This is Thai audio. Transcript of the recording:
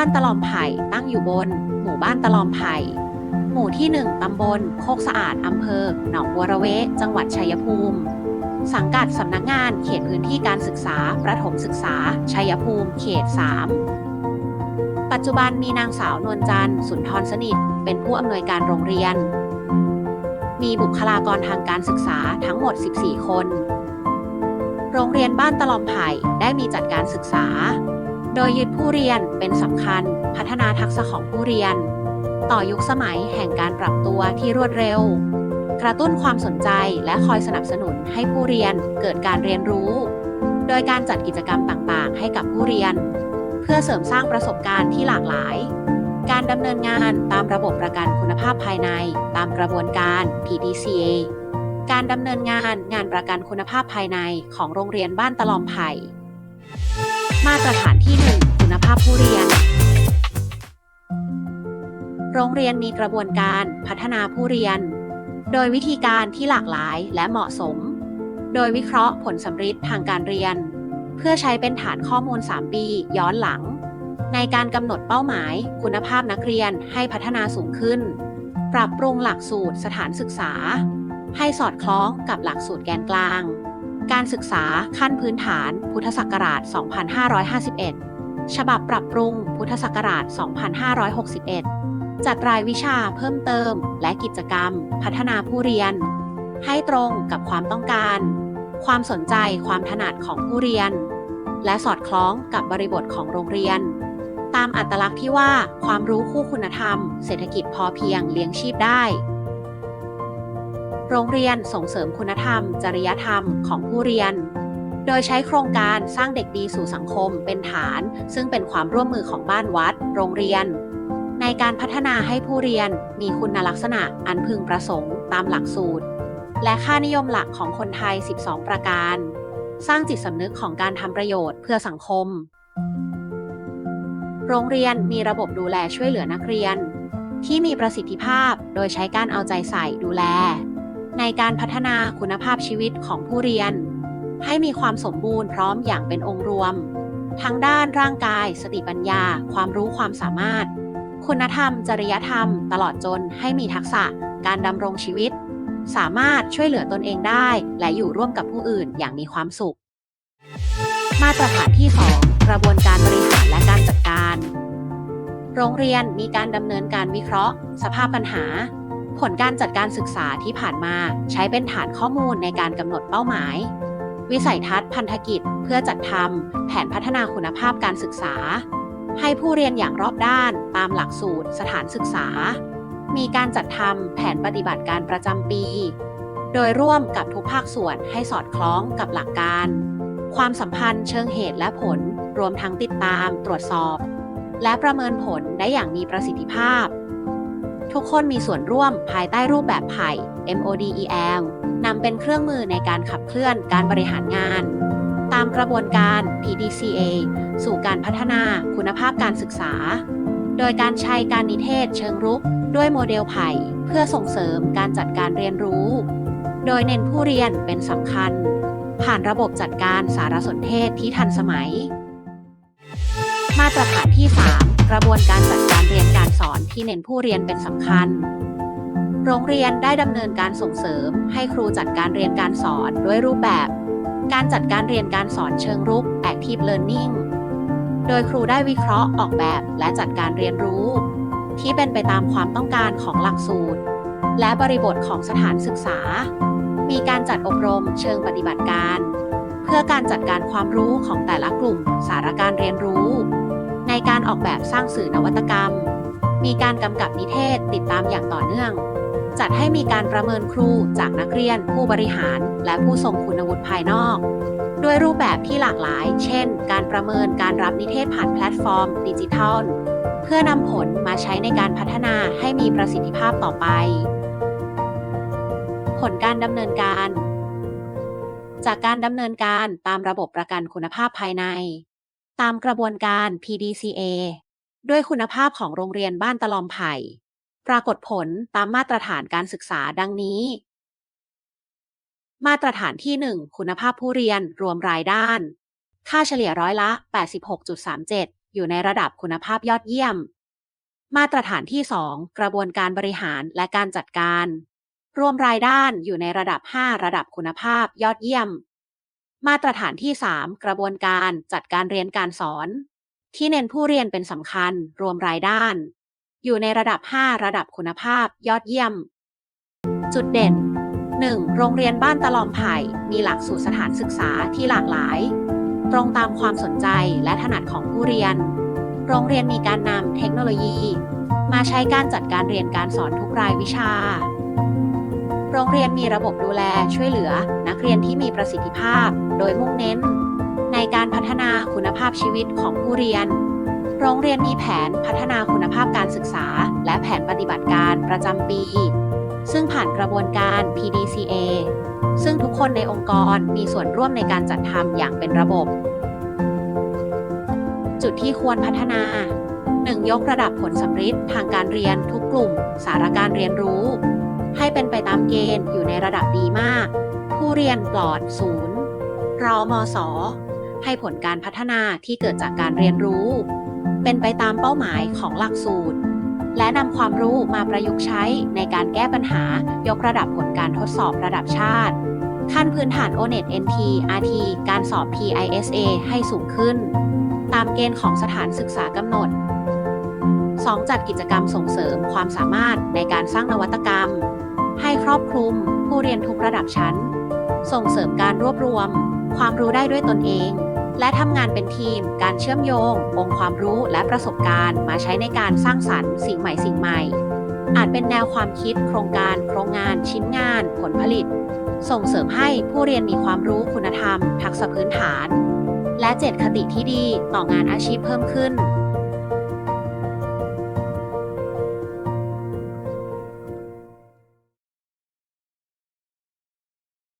บ้านตะลอมไผ่ตั้งอยู่บน หมู่บ้านตะลอมไผ่ หมู่ที่ 1 ตำบล โคกสะอาด อำเภอ หนองบัวระเว จังหวัดชัยภูมิ สังกัดสำนักงานเขตพื้นที่การศึกษา ประถมศึกษา ชัยภูมิ เขต 3 ปัจจุบันมีนางสาวนวลจันทร์สุนทรสนิท เป็นผู้อำนวยการโรงเรียน มีบุคลากรทางการศึกษาทั้งหมด 14 คน โรงเรียนบ้านตะลอมไผ่ได้มีจัดการศึกษา โดยยึดผู้เรียนเป็นสำคัญ พัฒนาทักษะของผู้เรียน ต่อยุคสมัยแห่งการปรับตัวที่รวดเร็ว กระตุ้นความสนใจและคอยสนับสนุนให้ผู้เรียนเกิดการเรียนรู้ โดยการจัดกิจกรรมต่างๆ ให้กับผู้เรียน เพื่อเสริมสร้างประสบการณ์ที่หลากหลาย การดำเนินงานตามระบบประกันคุณภาพภายใน ตามกระบวนการ PDCA การดำเนินงานงานประกันคุณภาพภายในของโรงเรียนบ้านตะลอมไผ่ มาตรฐานที่ 1 คุณภาพผู้เรียน โรงเรียนมีกระบวนการพัฒนาผู้เรียน โดยวิธีการที่หลากหลายและเหมาะสม โดยวิเคราะห์ผลสำฤทธิ์ทางการเรียน เพื่อใช้เป็นฐานข้อมูล 3 ปี ย้อนหลัง ในการกำหนดเป้าหมาย คุณภาพนักเรียนให้พัฒนาสูงขึ้น ปรับปรุงหลักสูตรสถานศึกษา ให้สอดคล้องกับหลักสูตรแกนกลาง การศึกษาขั้นพื้นฐาน พุทธศักราช 2551 ฉบับปรับปรุง พุทธศักราช 2561 จัดรายวิชาเพิ่มเติม และกิจกรรม พัฒนาผู้เรียน ให้ตรงกับความต้องการ ความสนใจความถนัดของผู้เรียน และสอดคล้องกับบริบทของโรงเรียน ตามอัตลักษณ์ที่ว่าความรู้คู่คุณธรรม เศรษฐกิจพอเพียงเลี้ยงชีพได้ โรงเรียนส่งเสริมคุณธรรม จริยธรรมของผู้เรียน โดยใช้โครงการสร้างเด็กดีสู่สังคมเป็นฐาน ซึ่งเป็นความร่วมมือของบ้านวัด โรงเรียน ในการพัฒนาให้ผู้เรียนมีคุณลักษณะอันพึงประสงค์ตามหลักสูตร และค่านิยมหลักของคนไทย 12 ประการ สร้างจิตสำนึกของการทำประโยชน์เพื่อสังคม โรงเรียนมีระบบดูแลช่วยเหลือนักเรียน ที่มีประสิทธิภาพโดยใช้การเอาใจใส่ดูแล ในการพัฒนาคุณภาพชีวิตของผู้เรียน ให้มีความสมบูรณ์พร้อมอย่างเป็นองค์รวม ทั้งด้านร่างกาย สติปัญญา ความรู้ความสามารถ คุณธรรม จริยธรรม ตลอดจนให้มีทักษะการดำรงชีวิต สามารถช่วยเหลือตนเองได้ และอยู่ร่วมกับผู้อื่นอย่างมีความสุข มาตรฐานที่ 2 กระบวนการบริหารและการจัดการ โรงเรียนมีการดำเนินการวิเคราะห์ สภาพปัญหา ผลการจัดการศึกษาที่ผ่านมาใช้เป็นฐานข้อมูลในการกำหนดเป้าหมาย วิสัยทัศน์พันธกิจเพื่อจัดทำแผนพัฒนาคุณภาพการศึกษา ให้ผู้เรียนอย่างรอบด้านตามหลักสูตรสถานศึกษา มีการจัดทำแผนปฏิบัติการประจำปี โดยร่วมกับทุกภาคส่วนให้สอดคล้องกับหลักการ ความสัมพันธ์เชิงเหตุและผลรวมทั้งติดตามตรวจสอบ และประเมินผลได้อย่างมีประสิทธิภาพ ทุกคนมีส่วนร่วมภายใต้รูปแบบไผ่ MODEL นำเป็นเครื่องมือในการขับเคลื่อนการบริหารงาน ตามกระบวนการ PDCA สู่การพัฒนาคุณภาพการศึกษา โดยการใช้การนิเทศเชิงรุกด้วยโมเดลไผ่ เพื่อส่งเสริมการจัดการเรียนรู้ โดยเน้นผู้เรียนเป็นสำคัญ ผ่านระบบจัดการสารสนเทศที่ทันสมัย มาตรฐานที่ 3 กระบวนการจัดการเรียนการสอนที่เน้นผู้เรียนเป็นสำคัญ โรงเรียนได้ดำเนินการส่งเสริม ให้ครูจัดการเรียนการสอนด้วยรูปแบบ การจัดการเรียนการสอนเชิงรุก Active Learning โดยครูได้วิเคราะห์ออกแบบและจัดการเรียนรู้ ที่เป็นไปตามความต้องการของหลักสูตร และบริบทของสถานศึกษา มีการจัดอบรมเชิงปฏิบัติการ เพื่อการจัดการความรู้ของแต่ละกลุ่มสารการเรียนรู้ ในการออกแบบสร้างสื่อนวัตกรรม มีการกำกับนิเทศติดตามอย่างต่อเนื่อง จัดให้มีการประเมินครูจากนักเรียน ผู้บริหาร และผู้ทรงคุณวุฒิภายนอกด้วยรูปแบบที่หลากหลาย เช่น การประเมินการรับนิเทศผ่านแพลตฟอร์ม ดิจิทัล เพื่อนำผลมาใช้ในการพัฒนาให้มีประสิทธิภาพต่อไป ผลการดำเนินการ จากการดำเนินการตามระบบประกันคุณภาพภายใน ตามกระบวนการ PDCA ด้วยคุณภาพของโรงเรียนบ้านตะลอมไผ่ ปรากฏผลตามมาตรฐานการศึกษาดังนี้ มาตรฐานที่ 1 คุณภาพผู้เรียนรวมรายด้าน ค่าเฉลี่ยร้อยละ 86.37 อยู่ในระดับคุณภาพยอดเยี่ยม มาตรฐานที่ 2 กระบวนการบริหารและการจัดการ รวมรายด้านอยู่ในระดับ 5 ระดับคุณภาพยอดเยี่ยม มาตรฐานที่ 3 กระบวนการจัดการเรียนการสอน ที่เน้นผู้เรียนเป็นสำคัญรวมรายด้าน อยู่ในระดับ 5 ระดับคุณภาพยอดเยี่ยม จุดเด่น 1. โรงเรียนบ้านตะลอมไผ่มีหลักสูตรสถานศึกษาที่หลากหลาย ตรงตามความสนใจและถนัดของผู้เรียน โรงเรียนมีการนำเทคโนโลยี มาใช้การจัดการเรียนการสอนทุกรายวิชา โรงเรียนมีระบบดูแลช่วยเหลือ นักเรียนที่มีประสิทธิภาพ โดยมุ่งเน้น ในการพัฒนาคุณภาพชีวิตของผู้เรียน โรงเรียนมีแผนพัฒนาคุณภาพการศึกษา และแผนปฏิบัติการประจำปี ซึ่งผ่านกระบวนการ PDCA ซึ่งทุกคนในองค์กรมีส่วนร่วมในการจัดทำอย่างเป็นระบบ จุดที่ควรพัฒนา 1. ยกระดับผลสำฤทธิ์ทางการเรียนทุกกลุ่ม สารการเรียนรู้ ให้เป็นไปตามเกณฑ์อยู่ในระดับดีมาก ผู้เรียนปลอดศูนย์ รอมสให้ผลการพัฒนาที่เกิดจากการเรียนรู้ เป็นไปตามเป้าหมายของหลักสูตร และนำความรู้มาประยุกต์ใช้ในการแก้ปัญหายกระดับผลการทดสอบระดับชาติ ขั้นพื้นฐาน ONET NT RT การสอบ PISA ให้สูงขึ้น ตามเกณฑ์ของสถานศึกษากำหนด 2. จัดกิจกรรมส่งเสริมความสามารถในการสร้างนวัตกรรม ให้ครอบคลุมผู้เรียนทุกระดับชั้น ส่งเสริมการรวบรวม ความรู้ได้ด้วยตนเอง และทำงานเป็นทีม การเชื่อมโยง องค์ความรู้และประสบการณ์มาใช้ในการสร้างสรรค์สิ่งใหม่สิ่งใหม่ อาจเป็นแนวความคิด โครงการ โครงงาน ชิ้นงาน ผลผลิต ส่งเสริมให้ผู้เรียนมีความรู้คุณธรรม ทักษะพื้นฐาน และเจตคติที่ดีต่องานอาชีพเพิ่มขึ้น